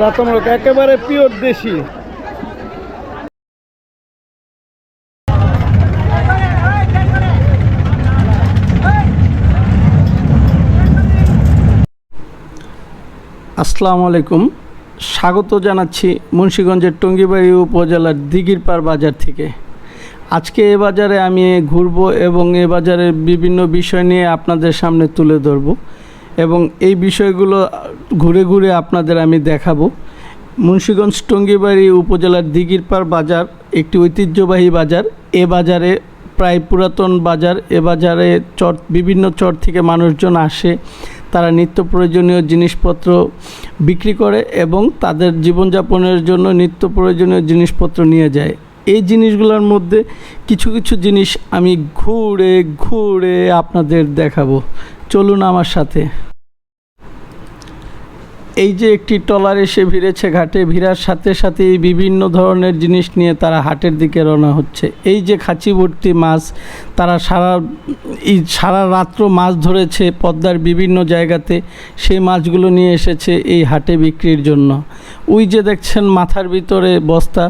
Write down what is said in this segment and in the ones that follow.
রাতামূলক একেবারে পিওর দেশি। আসসালামু আলাইকুম। স্বাগত জানাচ্ছি মুন্সীগঞ্জের টঙ্গিবাড়ি উপজেলার দিঘিরপাড় বাজার থেকে। আজকে এ বাজারে আমি ঘুরবো এবং এ বাজারের বিভিন্ন বিষয় নিয়ে আপনাদের সামনে তুলে ধরব এবং এই বিষয়গুলো ঘুরে ঘুরে আপনাদের আমি দেখাবো। মুন্সীগঞ্জ টঙ্গিবাড়ি উপজেলার দিঘিরপাড় বাজার একটি ঐতিহ্যবাহী বাজার। এ বাজারে প্রায় পুরাতন বাজার। এ বাজারে চর বিভিন্ন চর থেকে মানুষজন আসে। তারা নিত্য প্রয়োজনীয় জিনিসপত্র বিক্রি করে এবং তাদের জীবনযাপনের জন্য নিত্য প্রয়োজনীয় জিনিসপত্র নিয়ে যায়। এই জিনিসগুলোর মধ্যে কিছু কিছু জিনিস আমি ঘুরে ঘুরে আপনাদের দেখাবো। চলুন আমার সাথে। এই যে একটি ট্রলার এসে ভিড়েছে ঘাটে, ভিড়ার সাথে সাথে বিভিন্ন ধরনের জিনিস নিয়ে তারা হাটের দিকে রওনা হচ্ছে। এই যে খাঁচি ভর্তি মাছ, তারা সারা সারা রাত্র মাছ ধরেছে পদ্মার বিভিন্ন জায়গাতে। সেই মাছগুলো নিয়ে এসেছে এই হাটে বিক্রির জন্য। ওই যে দেখছেন মাথার ভিতরে বস্তা,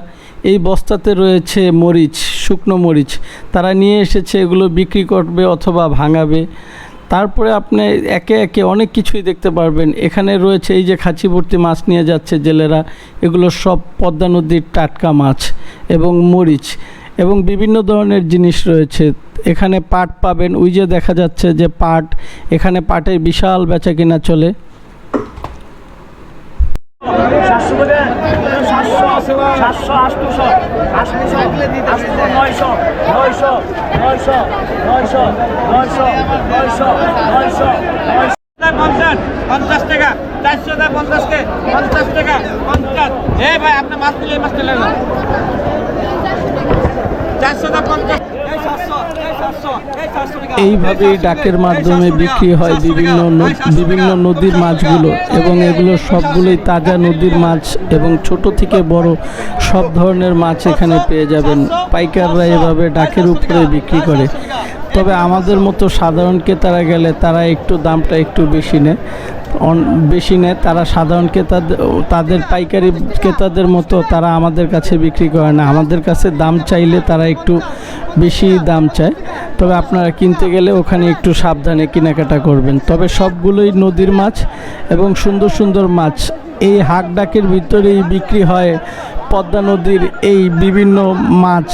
এই বস্তাতে রয়েছে মরিচ, শুকনো মরিচ। তারা নিয়ে এসেছে এগুলো বিক্রি করবে অথবা ভাঙাবে। তারপরে আপনি একে একে অনেক কিছুই দেখতে পারবেন। এখানে রয়েছে এই যে খাঁচি ভর্তি মাছ নিয়ে যাচ্ছে জেলেরা। এগুলো সব পদ্মা নদীর টাটকা মাছ এবং মরিচ এবং বিভিন্ন ধরনের জিনিস রয়েছে। এখানে পাট পাবেন। ওই যে দেখা যাচ্ছে যে পাট, এখানে পাটের বিশাল বেচা কিনা চলে। সাতশো আটশোশো আটশোশো আটশো নয়শো নয়শো নয়শো নয়শো নয়শো নয়শো নয়শো নয়শো। পঞ্চাশ পঞ্চাশ টাকা, চারশো টাকা পঞ্চাশ কে পঞ্চাশ টাকা, পঞ্চাশ। এ ভাই, আপনি মাছ এই মাছ নিলেন না চারশো টাকা পঞ্চাশ। সাতশো। এইভাবেই ডাকের মাধ্যমে বিক্রি হয় বিভিন্ন বিভিন্ন নদীর মাছগুলো এবং এগুলো সবগুলোই তাজা নদীর মাছ এবং ছোট থেকে বড় সব ধরনের মাছ এখানে পেয়ে যাবেন। পাইকাররা এভাবে ডাকের উপরে বিক্রি করে। তবে আমাদের মতো সাধারণ ক্রেতারা গেলে তারা একটু দামটা একটু বেশি নেয়। বেশি নেয়, তারা সাধারণ ক্রেতাদের তাদের পাইকারি ক্রেতাদের মতো তারা আমাদের কাছে বিক্রি করে না। আমাদের কাছে দাম চাইলে তারা একটু বেশি দাম চায়। তবে আপনারা কিনতে গেলে ওখানে একটু সাবধানে কেনাকাটা করবেন। তবে সবগুলোই নদীর মাছ এবং সুন্দর সুন্দর মাছ। এই হাক ডাকের ভিতরেই বিক্রি হয় পদ্মা নদীর এই বিভিন্ন মাছ।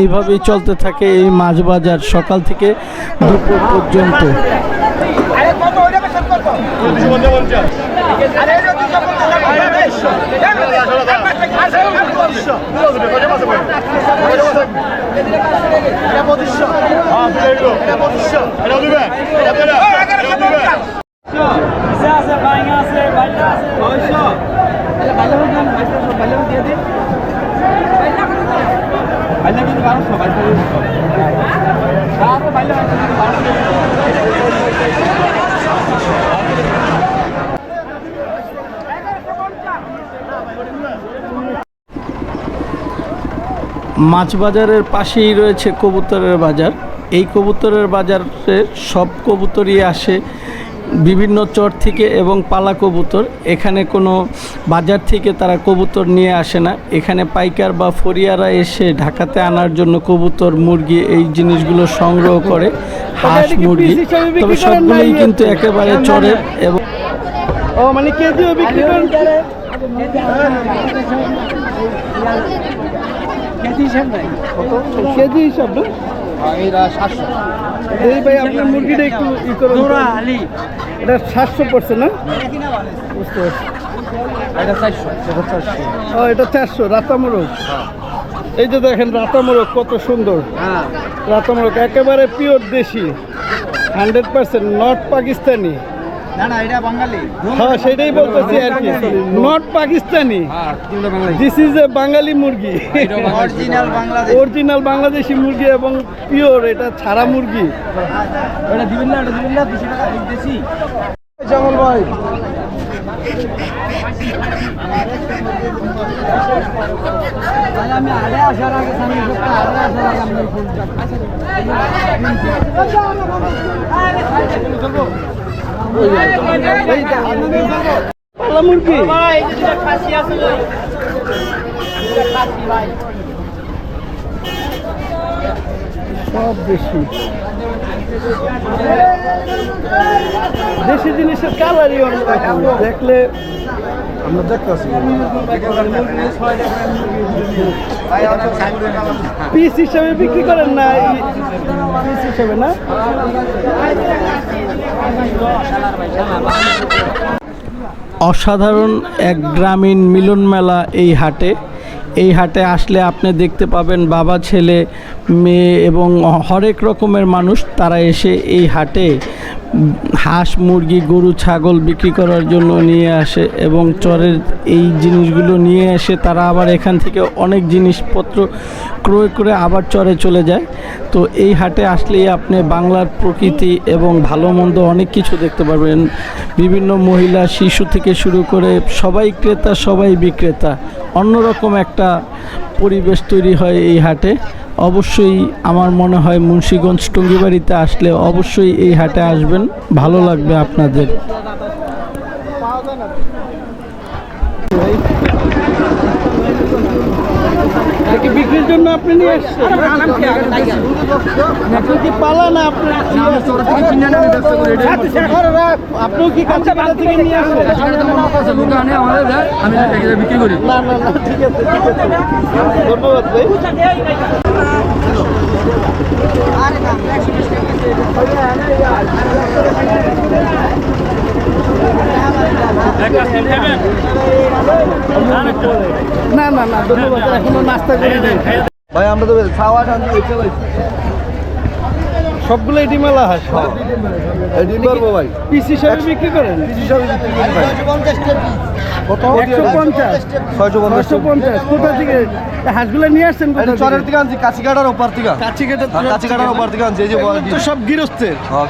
এইভাবেই চলতে থাকে এই মাছ বাজার সকাল থেকে দুপুর পর্যন্ত। বাইরে বাইরে মাছ বাজারের পাশেই রয়েছে কবুতরের বাজার। এই কবুতরের বাজারে সব কবুতরই আসে বিভিন্ন চর থেকে এবং পালা কবুতর। এখানে কোনো বাজার থেকে তারা কবুতর নিয়ে আসে না। এখানে পাইকার বা ফরিয়ারা এসে ঢাকাতে আনার জন্য কবুতর মুরগি এই জিনিসগুলো সংগ্রহ করে হাঁস মুরগি। তবে সবগুলোই কিন্তু একেবারে চরের এবং ও মানে কেজিও বিক্রি করেন? কেজি হিসাব না? এই ভাই আপনার মুরগিটা একটু ই করুন এটা সাতশো পড়ছে না? বুঝতে পারছি। এটা চারশো। এটা চারশো। ও এটা চারশো রাতামোরগ এই যে দেখেন রাতামোরগ কত সুন্দর। হ্যাঁ। রাতামোরগ একেবারে পিওর দেশি। Hundred percent not Pakistani. হ্যাঁ সেটাই বলতেছি আর কি নট পাকিস্তানি হ্যাঁ this is a Bangali murgi original Bangladesh Bangladeshi মুরগি এবং পিওর এটা ছাড়া মুরগি এটা দিবেন না এটা দিবেন না দুশো টাকা দেশি জামাল ভাই আমি আরে আসার আগে আমি আসার আগে আমি ফোনটা সব দেশি দেশি জিনিসের কালারই অন্যরকম দেখলে আমরা দেখতেছি পিস হিসাবে বিক্রি করেন না পিস হিসাবে না অসাধারণ এক গ্রামীণ মিলন মেলা এই হাটে। এই হাটে আসলে আপনি দেখতে পাবেন বাবা, ছেলে, মেয়ে এবং হরেক রকমের মানুষ, তারা এসে এই হাটে হাঁস, মুরগি, গরু, ছাগল বিক্রি করার জন্য নিয়ে আসে এবং চরের এই জিনিসগুলো নিয়ে এসে তারা আবার এখান থেকে অনেক জিনিসপত্র ক্রয় করে আবার চরে চলে যায়। তো এই হাটে আসলেই আপনি বাংলার প্রকৃতি এবং ভালো মন্দ অনেক কিছু দেখতে পারবেন। বিভিন্ন মহিলা, শিশু থেকে শুরু করে সবাই ক্রেতা, সবাই বিক্রেতা। অন্যরকম একটা পরিবেশ তৈরি হয় এই হাটে। অবশ্যই আমার মনে হয় মুন্সীগঞ্জ টঙ্গিবাড়িতে আসলে অবশ্যই এই হাটে আসবেন। ভালো লাগবে আপনাদের। কি বিক্রির জন্য আপনি নিয়ে আসছেন আপনি কি? পালা না আপনার আপনিও কি কাছে পালা থেকে নিয়ে আসছেন আমি বিক্রি করি। না না না ঠিক আছে ঠিক আছে। ধন্যবাদ ভাই। না না না ধন্যবাদ এখনও নাস্তা করে ভাই আমরা তো খাওয়া টান সবগুলো এটি মেলা হাঁস ভাই। পিস হিসাবে বিক্রি করেন? হিসাবে বিক্রি করি ভাই। কত? একশো পঞ্চাশ। ছয়শো পঞ্চাশ পঞ্চাশ। কোথা থেকে? হাঁসগুলো নিয়ে আসছেন কোথা এটা থেকে? চরের থেকে আনছি কাছিকাটার ওপার থেকে। কাছি হ্যাঁ, কাছিকাটার ওপার থেকে আনছি এই যে তো সব গৃহস্থের। হ্যাঁ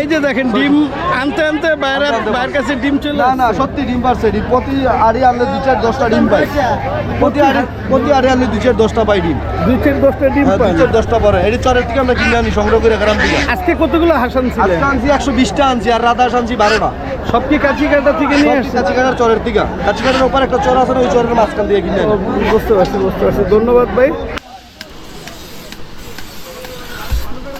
এই যে দেখেন ডিম আনতে আনতে বাইরে কাছে ডিম চলে না না সত্যি ডিম পারছে ডিম। প্রতি আড়ি আনলে দু চার দশটা ডিম পাই প্রতি আড়ি প্রতি আড়ি আনলে দু চার দশটা পাই ডিম। দশটা ডিম হ্যাঁ, দু চার দশটা পরে। এটি চরের থেকে আমরা কিনে আনি সংগ্রহ করে গ্রাম থেকে আজকে কতগুলো হাঁস আনছিলেন আজকে আনছি একশো বিশটা আনছি আর রাধা আনছি বারোটা। সব কি থেকে নিয়ে আসছে চরের কাছিকাটার ওপার একটা চর আছে ওই চরের মাঝখান দিয়ে কিনে বুঝতে পারছি বুঝতে পারছি। ধন্যবাদ ভাই।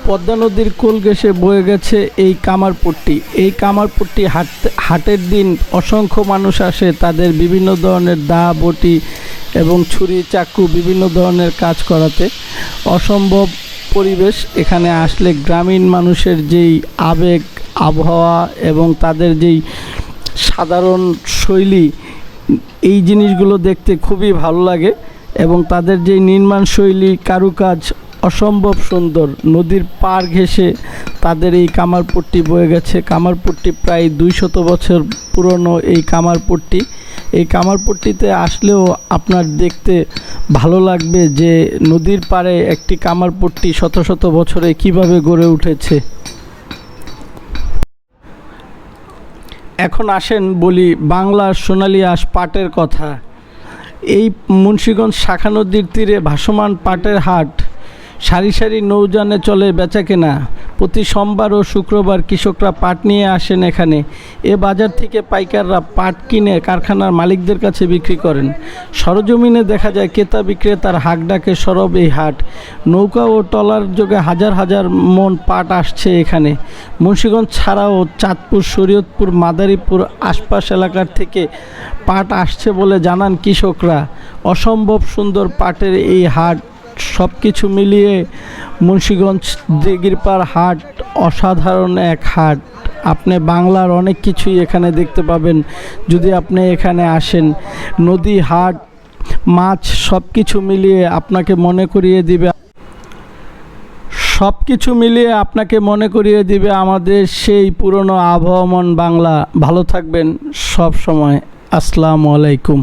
পদ্মা নদীর কোল ঘেঁষে বয়ে গেছে এই কামারপট্টি। এই কামারপট্টি হাট হাটের দিন অসংখ্য মানুষ আসে তাদের বিভিন্ন ধরনের দা বটি এবং ছুরি চাকু বিভিন্ন ধরনের কাজ করাতে। অসম্ভব পরিবেশ, এখানে আসলে গ্রামীণ মানুষের যেই আবেগ, আবহাওয়া এবং তাদের যেই সাধারণ শৈলী, এই জিনিসগুলো দেখতে খুবই ভালো লাগে এবং তাদের যে নির্মাণ শৈলী, কারুকাজ, অসম্ভব সুন্দর। নদীর পার ঘেঁষে তাদের এই কামারপট্টি বয়ে গেছে। কামারপট্টি প্রায় দুইশত বছর পুরনো এই কামারপট্টি। এই কামারপট্টিতে আসলেও আপনার দেখতে ভালো লাগবে যে নদীর পাড়ে একটি কামারপট্টি শত শত বছরে কীভাবে গড়ে উঠেছে? এখন আসেন বলি বাংলার সোনালি আস পাটের কথা। এই মুন্সীগঞ্জ শাখা নদীর তীরে ভাসমান পাটের হাট। সারি সারি নৌযানে চলে বেচা কেনা প্রতি সোমবার ও শুক্রবার কৃষকরা পাট নিয়ে আসেন এখানে। এ বাজার থেকে পাইকাররা পাট কিনে কারখানার মালিকদের কাছে বিক্রি করেন। সরজমিনে দেখা যায় ক্রেতা বিক্রেতার হাক ডাকে সরব এই হাট। নৌকা ও টলার যোগে হাজার হাজার মন পাট আসছে এখানে। মুন্সীগঞ্জ ছাড়াও চাঁদপুর, শরীয়তপুর, মাদারীপুর আশপাশ এলাকার থেকে পাট আসছে বলে জানান কৃষকরা। অসম্ভব সুন্দর পাটের এই হাট সব কিছু মিলিয়ে মুন্সীগঞ্জ দিগিরপাড় হাট অসাধারণ এক হাট। আপনি বাংলার অনেক কিছুই এখানে দেখতে পাবেন। যদি আপনি এখানে আসেন, নদী, হাট, মাছ সব কিছু মিলিয়ে আপনাকে মনে করিয়ে দিবে সব কিছু মিলিয়ে আপনাকে মনে করিয়ে দিবে আমাদের সেই পুরনো আবহমান বাংলা। ভালো থাকবেন সব সময়। আসসালামু আলাইকুম।